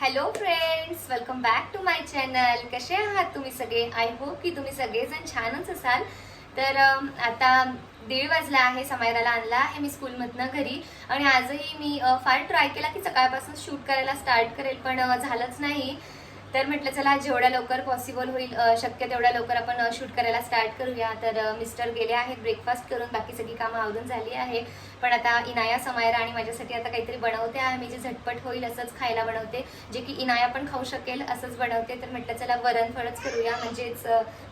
Hello friends welcome back to my channel कसे आहात तुम्ही सगळे? आय होप की तुम्ही सगळेजण छानच असाल. तर आता दीड वाजला आहे. समायराला आणला आहे मी स्कूलमधनं घरी. आणि आजही मी फार ट्राय केला की सकाळपासून शूट करायला स्टार्ट करेल पण झालंच नाही. तर म्हटलं चला जेवढ्या लवकर पॉसिबल होईल शक्य तेवढ्या लवकर आपण शूट करायला स्टार्ट करूया. तर मिस्टर गेले आहेत ब्रेकफास्ट करून बाकी सगळी कामं आवरून झाली आहे. पण आता इनाया समायरा आणि माझ्यासाठी आता काहीतरी बनवते आहे. मी जे झटपट होईल असंच खायला बनवते. जे की इनाया पण खाऊ शकेल असंच बनवते. तर म्हटलं चला वरण फळच करूया. म्हणजेच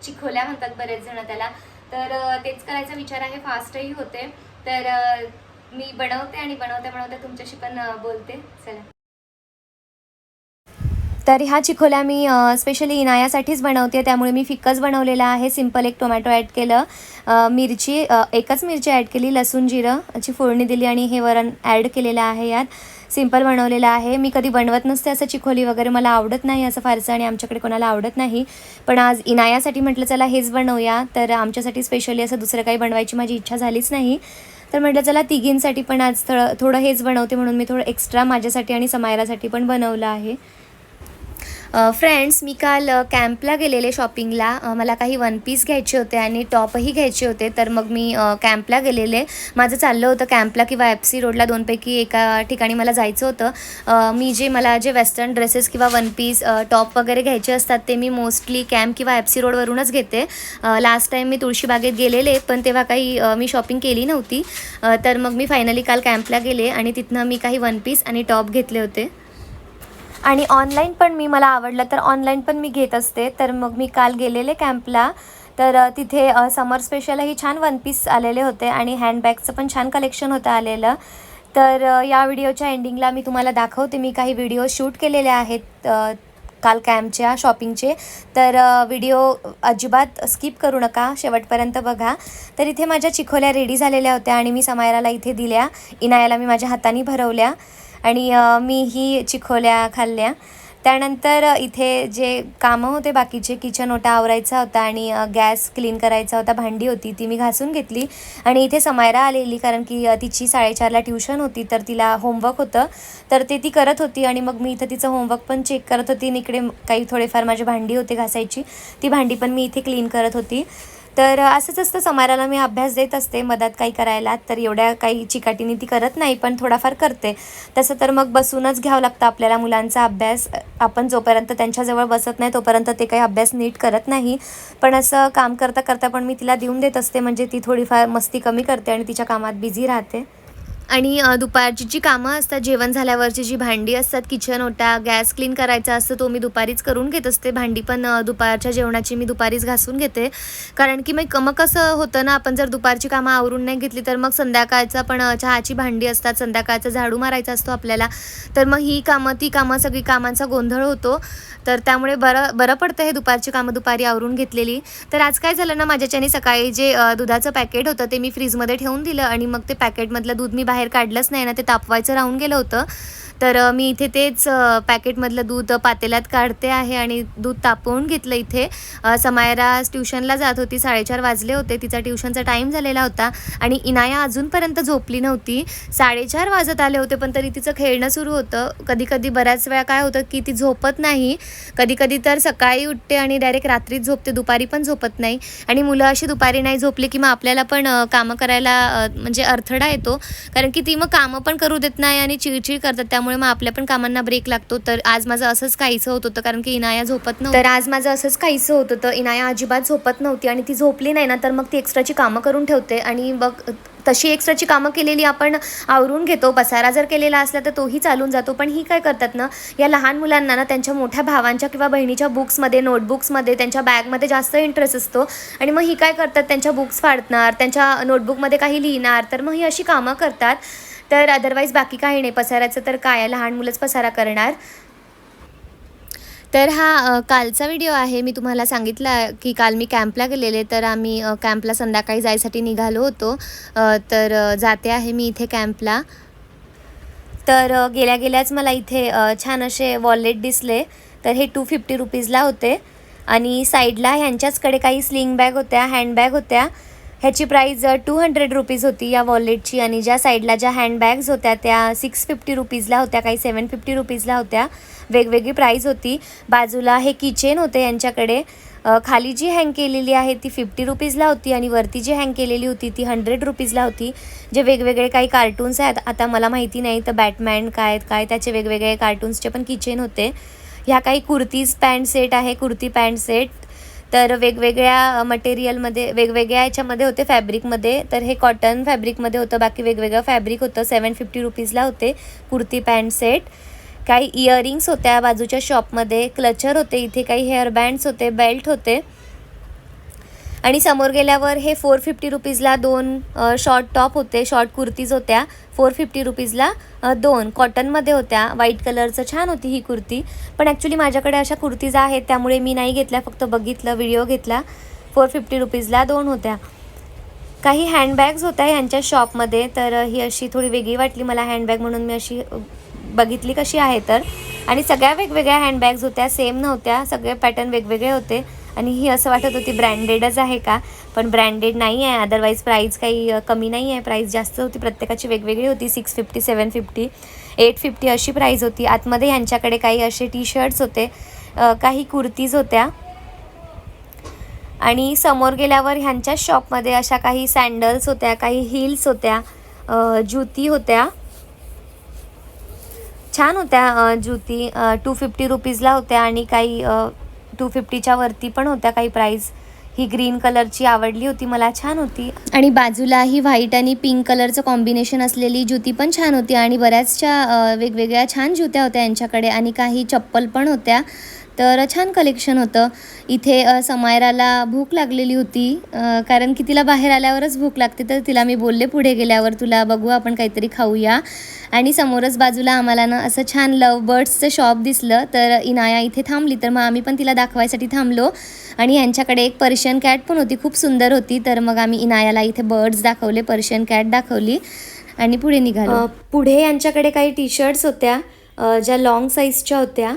चिखोल्या म्हणतात बरेच जण त्याला. तर तेच करायचा विचार आहे. फास्टही होते. तर मी बनवते आणि बनवता बनवता तुमच्याशी पण बोलते. चला. तर ह्या चिखोल्या मी स्पेशली इनायासाठीच बनवते. त्यामुळे मी फिक्कच बनवलेला आहे. सिंपल एक टोमॅटो ॲड केलं. मिरची एकच मिरची ॲड केली. लसूण जिरं ची फोडणी दिली आणि हे वरण ॲड केलेलं आहे यात. सिंपल बनवलेलं आहे. मी कधी बनवत नसते असं चिखोली वगैरे. मला आवडत नाही असं फारसं आणि आमच्याकडे कोणाला आवडत नाही. पण आज इनायासाठी म्हटलं चला हेच बनवूया. तर आमच्यासाठी स्पेशली असं दुसरं काही बनवायची माझी इच्छा झालीच नाही. तर म्हटलं चला तिघींसाठी पण आज थोडं थोडं हेच बनवते म्हणून मी थोडं एक्स्ट्रा माझ्यासाठी आणि समायरासाठी पण बनवलं आहे. फ्रेंड्स मी काल कॅम्पला गेलेले शॉपिंगला मला काही वन पीस घ्यायचे होते आणि टॉपही घ्यायचे होते. तर मग मी कॅम्पला गेलेले. माझं चाललं होतं कॅम्पला किंवा एफ सी रोडला दोनपैकी एका ठिकाणी मला जायचं होतं. मी जे मला जे वेस्टर्न ड्रेसेस किंवा वन पीस टॉप वगैरे घ्यायचे असतात ते मी मोस्टली कॅम्प किंवा एफ सी रोडवरूनच घेते. लास्ट टाईम मी तुळशीबागेत गेलेले पण तेव्हा काही मी शॉपिंग केली नव्हती. तर मग मी फायनली काल कॅम्पला गेले आणि तिथनं मी काही वन पीस आणि टॉप घेतले होते. आणि ऑनलाईन पण मी मला आवडलं. तर ऑनलाईन पण मी घेत असते. तर मग मी काल गेलेले कॅम्पला तर तिथे समर स्पेशलही छान वन पीस आलेले होते आणि हँडबॅगचं पण छान कलेक्शन होतं आलेलं. तर या व्हिडिओच्या एंडिंगला मी तुम्हाला दाखवते. मी काही व्हिडिओ शूट केलेले आहेत काल कॅम्पच्या शॉपिंगचे तर व्हिडिओ अजिबात स्किप करू नका. शेवटपर्यंत बघा. तर इथे माझ्या चिखोल्या रेडी झालेल्या होत्या आणि मी समायराला इथे दिल्या. इनायाला मी माझ्या हाताने भरवल्या. आणि मी ही चिखोल्या खाल्ल्या. त्यानंतर इथे जे कामं होते बाकीचे किचन ओटा आवरायचा होता आणि गॅस क्लीन करायचा होता भांडी होती ती मी घासून घेतली. आणि इथे समायरा आलेली कारण की तिची साडेचारला ट्युशन होती तर तिला होमवर्क होतं. तर ते ती करत होती आणि मग मी इथं तिचं होमवर्क पण चेक करत होती आणि इकडे काही थोडेफार माझी भांडी होते घासायची ती भांडी पण मी इथे क्लीन करत होती. तर असंच असतं समाराला मी अभ्यास देत असते मदत काही करायला. तर एवढ्या काही चिकाटीने ती करत नाही पण थोडाफार करते. तसं तर मग बसूनच घ्यावं लागतं आपल्याला मुलांचा अभ्यास. आपण जोपर्यंत त्यांच्याजवळ बसत नाही तोपर्यंत ते काही अभ्यास नीट करत नाही. पण असं काम करता करता पण मी तिला देऊन देत असते म्हणजे ती थोडीफार मस्ती कमी करते आणि तिच्या कामात बिझी राहते. आणि दुपारची जी कामं असतात जेवण झाल्यावरची जी भांडी असतात किचन ओटा गॅस क्लीन करायचा असतं तो मी दुपारीच करून घेत असते. भांडी पण दुपारच्या जेवणाची मी दुपारीच घासून घेते. कारण की मग मग कसं होतं ना आपण जर दुपारची कामं आवरून नाही घेतली तर मग संध्याकाळचा पण चहाची भांडी असतात संध्याकाळचा झाडू मारायचा असतो आपल्याला. तर मग ही कामं ती कामं सगळी कामांचा गोंधळ होतो. तर त्यामुळे बरं बरं पडतं हे दुपारची कामं दुपारी आवरून घेतलेली. तर आज काय झालं ना माझ्याच्याने सकाळी जे दुधाचं पॅकेट होतं ते मी फ्रीजमध्ये ठेवून दिलं आणि मग ते पॅकेटमधलं दूध मी बाहेर काढलंच नाही ना ते तापवायचं राहून गेलं होतं. तर मी इथे तेच पॅकेटमधलं दूध पातेल्यात काढते आहे आणि दूध तापवून घेतलं इथे. समायरा ट्युशनला जात होती साडेचार वाजले होते. तिचा ट्युशनचा टाईम झालेला होता आणि इनाया अजूनपर्यंत झोपली नव्हती. साडेचार वाजत आले होते पण तरी तिचं खेळणं सुरू होतं. कधी कधी बऱ्याच वेळा काय होतं की ती झोपत नाही. कधी कधी तर सकाळी उठते आणि डायरेक्ट रात्रीच झोपते दुपारी पण झोपत नाही. आणि मुलं अशी दुपारी नाही झोपली की मग आपल्याला पण कामं करायला म्हणजे अडथळा येतो. कारण की ती मग कामं पण करू देत नाही आणि चिडचिड करतात. त्यामुळे त्यामुळे मग आपल्या पण कामांना ब्रेक लागतो. तर आज माझं असंच काहीचं होत होतं कारण की इनाया झोपत नव्हतं. तर आज माझं असंच काहीचं होत होतं. इनाया अजिबात झोपत नव्हती आणि ती झोपली नाही ना तर मग ती एक्स्ट्राची कामं करून ठेवते. आणि मग तशी एक्स्ट्राची कामं केलेली आपण आवरून घेतो. पसारा जर केलेला असला तर तोही चालून जातो. पण ही काय करतात ना या लहान मुलांना ना त्यांच्या मोठ्या भावांच्या किंवा बहिणीच्या बुक्समध्ये नोटबुक्समध्ये त्यांच्या बॅगमध्ये जास्त इंटरेस्ट असतो. आणि मग ही काय करतात त्यांच्या बुक्स फाडणार त्यांच्या नोटबुकमध्ये काही लिहिणार तर मग ही अशी कामं करतात. तर अदरवाईज बाकी काही नाही. पसाराचं तर काय लहान मुलंच पसारा करणार. तर हा कालचा व्हिडिओ आहे. मी तुम्हाला सांगितला की काल मी कॅम्पला गेलेले. तर आम्ही कॅम्पला संध्याकाळी जायसाठी निघालो होतो. तर जाते आहे मी इथे कॅम्पला तर गेल्या गेल्याच मला इथे छान असे वॉलेट दिसले. तर हे टू फिफ्टी रुपीजला होते. आणि साईडला ह्यांच्याचकडे काही स्लिंग बॅग होत्या हँडबॅग होत्या. ह्याची प्राईज टू हंड्रेड रुपीज होती या वॉलेटची आणि ज्या साईडला ज्या हँडबॅग्स होत्या त्या सिक्स फिफ्टी रुपीजला होत्या काही सेवन फिफ्टी रुपीजला होत्या. वेगवेगळी प्राईज होती. बाजूला हे किचेन होते यांच्याकडे. खाली जी हँग केलेली आहे ती फिफ्टी रुपीजला होती आणि वरती जी हँग केलेली होती ती हंड्रेड रुपीजला होती. जे वेगवेगळे काही कार्टून्स आहेत आता मला माहिती नाही तर बॅटमॅन काय काय त्याचे वेगवेगळे कार्टून्सचे पण किचेन होते. ह्या काही कुर्तीज पॅन्ट सेट आहे कुर्ती पॅन्ट सेट तर वेगवेगळ्या मटेरियलमध्ये वेगवेगळ्या याच्यामध्ये होते फॅब्रिकमध्ये तर हे कॉटन फॅब्रिकमध्ये होतं बाकी वेगवेगळं फॅब्रिक होतं. सेवन फिफ्टी रुपीजला होते कुर्ती पॅन्ट सेट काही इयरिंग्स होत्या बाजूच्या शॉपमध्ये क्लचर होते इथे काही हेअर बँड्स होते बेल्ट होते. आणि समोर गेल्यावर हे फोर फिफ्टी रुपीजला दोन शॉर्ट टॉप होते शॉर्ट कुर्तीज होत्या. फोर फिफ्टी रुपीजला दोन. कॉटनमध्ये होत्या. व्हाईट कलरचं छान होती ही कुर्ती. पण ॲक्च्युली माझ्याकडे अशा कुर्तीज आहेत त्यामुळे मी नाही घेतल्या फक्त बघितलं व्हिडिओ घेतला. फोर फिफ्टी रुपीजला दोन होत्या. काही हँडबॅग्स होत्या ह्यांच्या शॉपमध्ये तर ही अशी थोडी वेगळी वाटली मला हँडबॅग म्हणून. मी अशी बघितली कशी आहे तर. आणि सगळ्या वेगवेगळ्या हँडबॅग्स होत्या सेम नव्हत्या. सगळे पॅटर्न वेगवेगळे होते. आणि ही असं वाटत होती ब्रँडेडच आहे का? पण ब्रँडेड नाही आहे. अदरवाईज प्राईस काही कमी नाही आहे. प्राईस जास्त होती. प्रत्येकाची वेगवेगळी होती. Six fifty seven fifty eight fifty अशी प्राईज होती. आतमध्ये ह्यांच्याकडे काही असे टी शर्ट्स होते काही कुर्तीज होत्या. आणि समोर गेल्यावर ह्यांच्याच शॉपमध्ये अशा काही सँडल्स होत्या काही हिल्स होत्या ज्युती जुती होत्या. छान होत्या ज्युती जुती. टू फिफ्टी रुपीजला होत्या आणि काही टू फिफ्टीच्या वरती पण होत्या काही प्राईज ही ग्रीन कलरची आवडली होती मला छान होती. आणि बाजूला ही व्हाईट आणि पिंक कलरचं कॉम्बिनेशन असलेली जुती पण छान होती. आणि बऱ्याचशा वेगवेगळ्या छान जुत्या होत्या यांच्याकडे. आणि काही चप्पल पण होत्या. तर छान कलेक्शन होतं. इथे समायराला भूक लागलेली होती. कारण की तिला बाहेर आल्यावरच भूक लागते तर तिला मी बोलले पुढे गेल्यावर तुला बघू आपण काहीतरी खाऊया. आणि समोरच बाजूला आम्हाला ना असं छान लव बर्ड्सचं शॉप दिसलं. तर इनाया इथे थांबली तर मग आम्ही पण तिला दाखवायसाठी थांबलो. आणि यांच्याकडे एक पर्शियन कॅट पण होती खूप सुंदर होती. तर मग आम्ही इनायाला इथे बर्ड्स दाखवले पर्शियन कॅट दाखवली. आणि पुढे निघालो. पुढे यांच्याकडे काही टी शर्ट्स होत्या ज्या लाँग साईजच्या होत्या.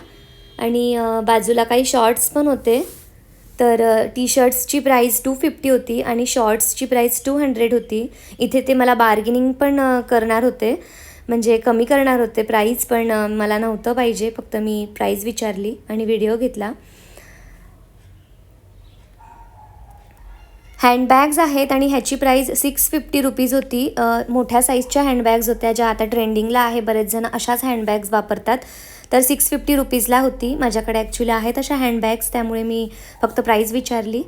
आणि बाजूला काही शॉर्ट्स पण होते. तर टी शर्ट्सची प्राईस टू फिफ्टी होती आणि शॉर्ट्सची प्राईस टू हंड्रेड होती. इथे ते मला बार्गेनिंग पण करणार होते. म्हणजे कमी करणार होते प्राईस पण मला नव्हतं पाहिजे. फक्त मी प्राईस विचारली आणि व्हिडिओ घेतला. हँडबॅग्स आहेत आणि ह्याची प्राईस सिक्स फिफ्टी रुपीज होती. मोठ्या साईजच्या हँडबॅग्स होत्या ज्या आता ट्रेंडिंगला आहे. बरेच जण अशाच हँडबॅग्स वापरतात. तर सिक्स फिफ्टी रुपीजला होती. माझ्याकडे ॲक्च्युली आहेत अशा हँडबॅग्स त्यामुळे मी फक्त प्राईस विचारली.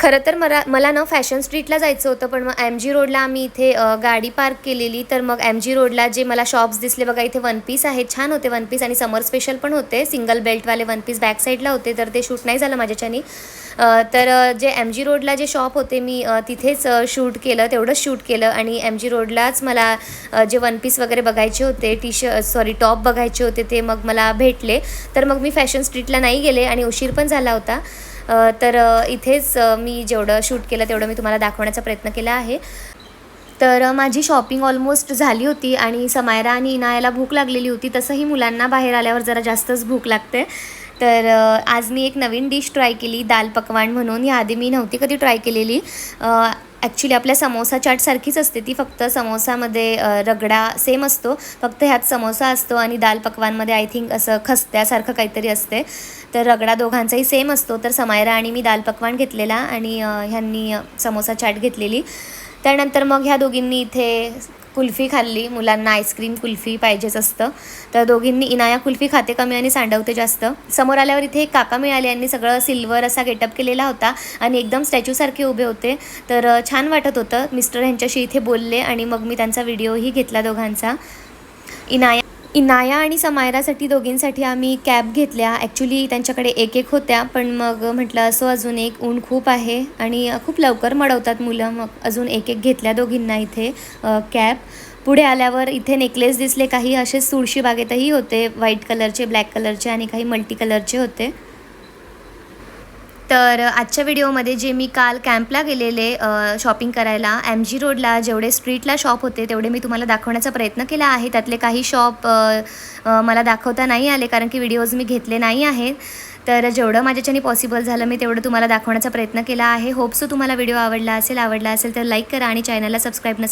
खरं तर मला मला ना फॅशन स्ट्रीटला जायचं होतं पण मग एम जी रोडला आम्ही इथे गाडी पार्क केलेली. तर मग एम जी रोडला जे मला शॉप्स दिसले बघा इथे वन पीस आहेत छान होते वन पीस आणि समर स्पेशल पण होते. सिंगल बेल्टवाले वन पीस बॅक साईडला होते तर ते शूट नाही झालं माझ्याच्यानी. तर जे एम जी रोडला जे शॉप होते मी तिथेच शूट केलं तेवढंच शूट केलं. आणि एम जी रोडलाच मला जे वन पीस वगैरे बघायचे होते टी शर्ट सॉरी टॉप बघायचे होते ते मग मला भेटले. तर मग मी फॅशन स्ट्रीटला नाही गेले आणि उशीर पण झाला होता. तर इथेच मी जेवढं शूट केलं तेवढं मी तुम्हाला दाखवण्याचा प्रयत्न केला आहे. तर माझी शॉपिंग ऑलमोस्ट झाली होती आणि समायरा आणि इनायाला भूक लागलेली होती. तसंही मुलांना बाहेर आल्यावर जरा जास्तच भूक लागते. तर आज मी एक नवीन डिश ट्राय केली दाल पकवान म्हणून. याआधी मी नव्हती कधी ट्राय केलेली. ॲक्च्युली आपल्या समोसा चाटसारखीच असते. ती फक्त समोसामध्ये रगडा सेम असतो. फक्त ह्यात समोसा असतो आणि दाल पकवानमध्ये आय थिंक असं खस्त्यासारखं काहीतरी असते. तर रगडा दोघांचाही सेम असतो. तर समायरा आणि मी दाल पकवान घेतलेला आणि ह्यांनी समोसा चाट घेतलेली. त्यानंतर मग ह्या दोघींनी इथे कुल्फी खाल्ली. मुलांना आईस्क्रीम कुल्फी पाहिजेच असतं. तर दोघींनी इनाया कुल्फी खाते कमी आणि सांडवते जास्त. समोर आल्यावर इथे एक काका मिळाले यांनी सगळं सिल्वर असा गेटअप केलेला होता आणि एकदम स्टॅच्यूसारखे उभे होते. तर छान वाटत होतं. मिस्टर ह्यांच्याशी इथे बोलले आणि मग मी त्यांचा व्हिडिओही घेतला दोघांचा. इनाया इनाया आणि समायरासाठी दोघींसाठी आम्ही कॅब घेतल्या. ॲक्च्युली त्यांच्याकडे एक एक होत्या पण मग म्हटलं असो अजून एक ऊन खूप आहे. आणि खूप लवकर मडवतात मुलं मग अजून एक एक घेतल्या दोघींना इथे कॅब. पुढे आल्यावर इथे नेकलेस दिसले काही असेच तुळशी बागेतही होते व्हाईट कलरचे ब्लॅक कलरचे आणि काही मल्टी कलरचे होते. तर आजच्या व्हिडिओमध्ये जे मी काल कॅम्पला गेलेले शॉपिंग करायला एम जी रोडला जेवढे स्ट्रीटला शॉप होते तेवढे मी तुम्हाला दाखवण्याचा प्रयत्न केला आहे. त्यातले काही शॉप मला दाखवता नाही आले कारण की व्हिडिओज मी घेतले नाही आहेत. तर जेवढं माझ्याच्याने पॉसिबल झालं मी तेवढं तुम्हाला दाखवण्याचा प्रयत्न केला आहे. होप सो तुम्हाला व्हिडिओ आवडला असेल आवडला असेल तर लाईक करा आणि चॅनलला सबस्क्राईब नसेल